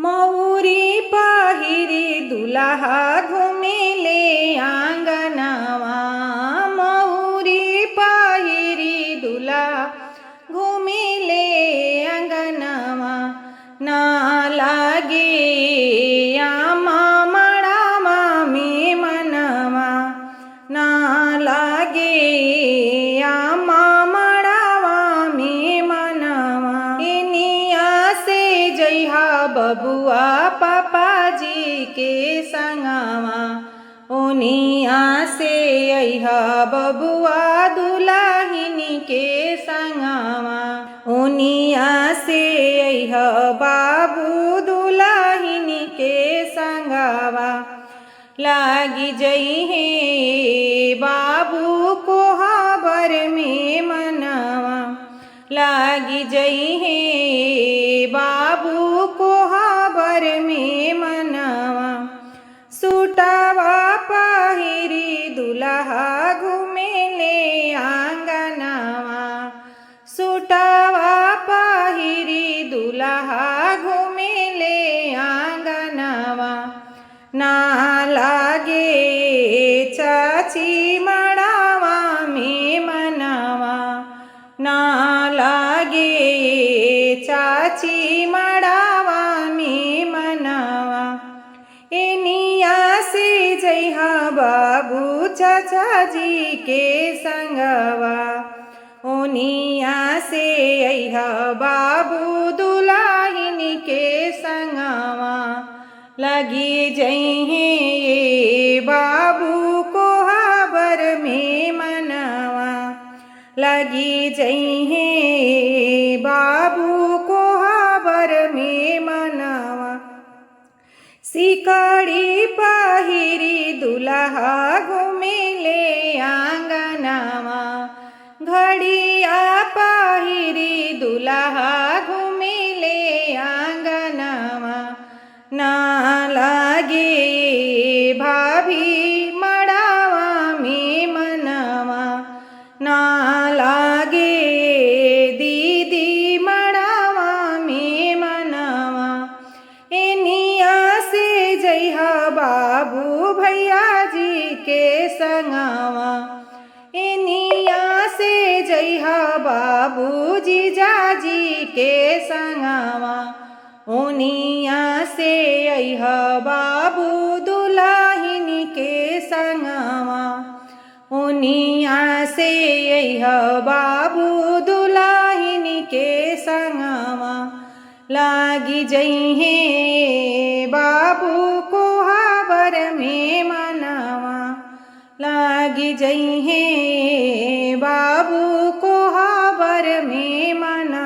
મૌરી પહેરી દુલાહા ઘૂમી લે આંગના बबुआ पापा जी के संगावा उनिया से अहा बबुआ दुलाहिनी के संगावा उनिया से अहा बाबू दुलाहिनी के संगावा लागी जई हे बाबू को हाबर में मनावा। लागी जई हे बाबू दुल्हा घुमेले आंगनावा सुटावा पाहिरी दुल्हा घुमेले आंगनावा ना लागे चाची मडावा मी मनावा ना लागे चाची बाबू चाचाजी के संगवा। ओनी से बाबू दुलाहिनी के संगवा। लगी जइहे ये बाबू को हाबर में मनवा। लगी जइहे बाबू को हाबर में मनवा। सिकड़ी पाहिरी दुल्हा घुमेले आंगनामा घड़िया पाहिरी दुल्हा घुमेले जइहा बाबू जीजाजी के संगवा उनिया से अहा बाबू दुलाहिनी के संगवा उनिया से अहा बाबू दुलाहिनी के संगवा लागी जइहे बाबू को हाबर में मनावा। लागी बाबू को ಪ್ರೇಮನ